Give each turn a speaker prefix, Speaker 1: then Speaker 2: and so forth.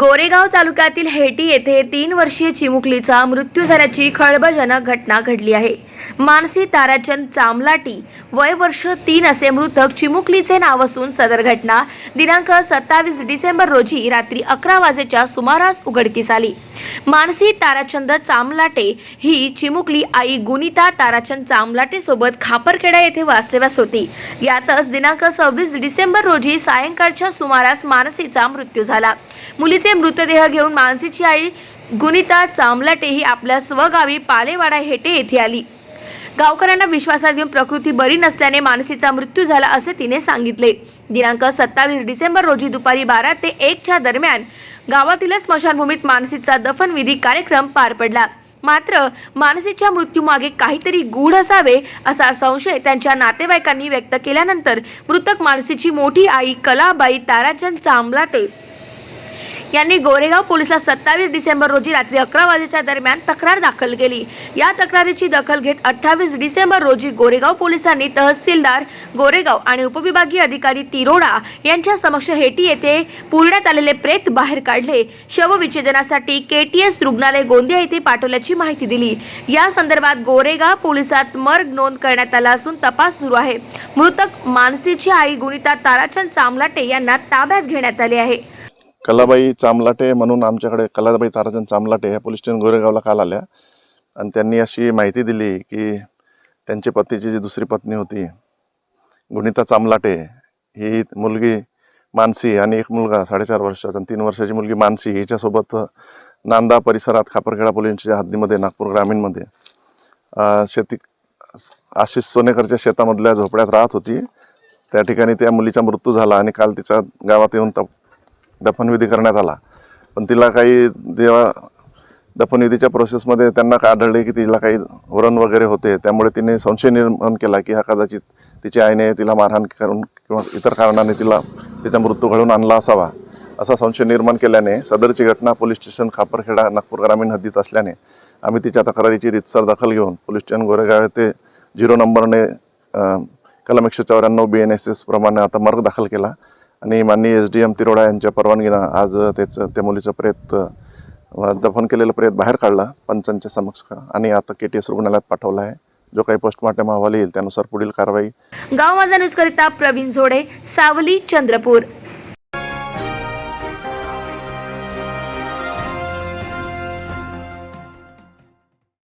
Speaker 1: गोरेगाव तालुक्यातील हेटी येथे तीन वर्षीय चिमुकलीचा मृत्यू झाल्याची खळबळजनक घटना घडली आहे. मानसी ताराचंद चामलाटी वय वर्ष तीन असे मृतक चिमुकलीचे नाव असून सदर घटना दिनांक सत्तावीस डिसेंबर रोजी रात्री अकरा वाजेच्या सुमारास उघडकीस आली. मानसी ताराचंद चामलाटे ही चिमुकली आई गुनिता ताराचंद चामलाटे सोबत खापरखेडा येथे वास्तव्यास होती. यातच दिनांक सव्वीस डिसेंबर रोजी सायंकाळच्या सुमारास मानसीचा मृत्यू झाला. मुलीचे मृतदेह घेऊन मानसीची आई गुनिता चामलाटे ही आपल्या स्वगावी पालेवाडा हेटे येथे आली. गावकऱ्यांना विश्वासात घेऊन प्रकृती बरी नसल्याने मानसीचा मृत्यू झाला असे तिने सांगितले. दिनांक सत्तावीस डिसेंबर रोजी दुपारी बारा ते एकच्या दरम्यान गावातील स्मशानभूमीत मानसीचा दफनविधी कार्यक्रम पार पडला. मात्र मानसीच्या मृत्यूमागे काहीतरी गूढ असावे असा संशय त्यांच्या नातेवाईकांनी व्यक्त केल्यानंतर मृतक मानसीची मोठी आई कलाबाई ताराचंद चांबलाटे यांनी गोरेगाव पोलिसात सत्तावीस डिसेंबर रोजी रात्री अकरा वाजेच्या दरम्यान तक्रार दाखल केली. या तक्रारीची दखल घेत अठ्ठावीस डिसेंबर रोजी गोरेगाव पोलिसांनी तहसीलदार गोरेगाव आणि उपविभागीय अधिकारी तिरोडा यांच्या समक्ष हेटी येथे पुरण्यात आलेले प्रेत बाहेर काढले. शवविच्छेदनासाठी केटीएस रुग्णालय गोंदिया येथे पाठवल्याची माहिती दिली. या संदर्भात गोरेगाव पोलिसात मर्ग नोंद करण्यात आला असून तपास सुरू आहे. मृतक मानसीची आई गुणिता ताराचंद चामलाटे यांना ताब्यात घेण्यात आले आहे.
Speaker 2: कलाबाई चामलाटे म्हणून आमच्याकडे कलाबाई ताराचंद चामलाटे ह्या पोलीस स्टेशन गोरेगावला काल आल्या. आणि त्यांनी अशी माहिती दिली की त्यांची पतीची जी दुसरी पत्नी होती गुणिता चामलाटे ही मुलगी मानसी आणि एक मुलगा साडेचार वर्षाचा आणि तीन वर्षाची मुलगी मानसी हिच्यासोबत नांदा परिसरात खापरखेडा पोलिसच्या हद्दीमध्ये नागपूर ग्रामीणमध्ये शेती आशिष सोनेकरच्या शेतामधल्या झोपड्यात राहत होती. त्या ठिकाणी त्या मुलीचा मृत्यू झाला आणि काल तिच्या गावात येऊन तप दफनविधी करण्यात आला. पण तिला काही जेव्हा दफनविधीच्या प्रोसेसमध्ये त्यांना काय आढळले की तिला काही वरण वगैरे होते त्यामुळे तिने संशय निर्माण केला की हा कदाचित तिच्या आईने तिला मारहाण करून किंवा इतर कारणाने तिला तिचा मृत्यू घडवून आणला असावा. असा संशय निर्माण केल्याने सदरची घटना पोलीस स्टेशन खापरखेडा नागपूर ग्रामीण हद्दीत असल्याने आम्ही तिच्या तक्रारीची रितसर दखल घेऊन पोलीस स्टेशन गोरेगाव येथे झिरो नंबरने कलम एकशे चौऱ्याण्णव बी एन एस एस प्रमाणे आता मर्ग दाखल केला. आणि माननीय एस डी एम तिरोडा यांच्या परवानगीनं आज त्याचं त्या मुलीचं प्रेत दफन केलेलं प्रेत बाहेर काढला पंचांच्या समक्ष. आणि आता के टी एस रुग्णालयात पाठवला आहे. जो काही पोस्टमॉर्टम अहवाल येईल त्यानुसार पुढील कारवाई
Speaker 1: गाव माझा न्यूज करिता प्रवीण झोडे सावली चंद्रपूर.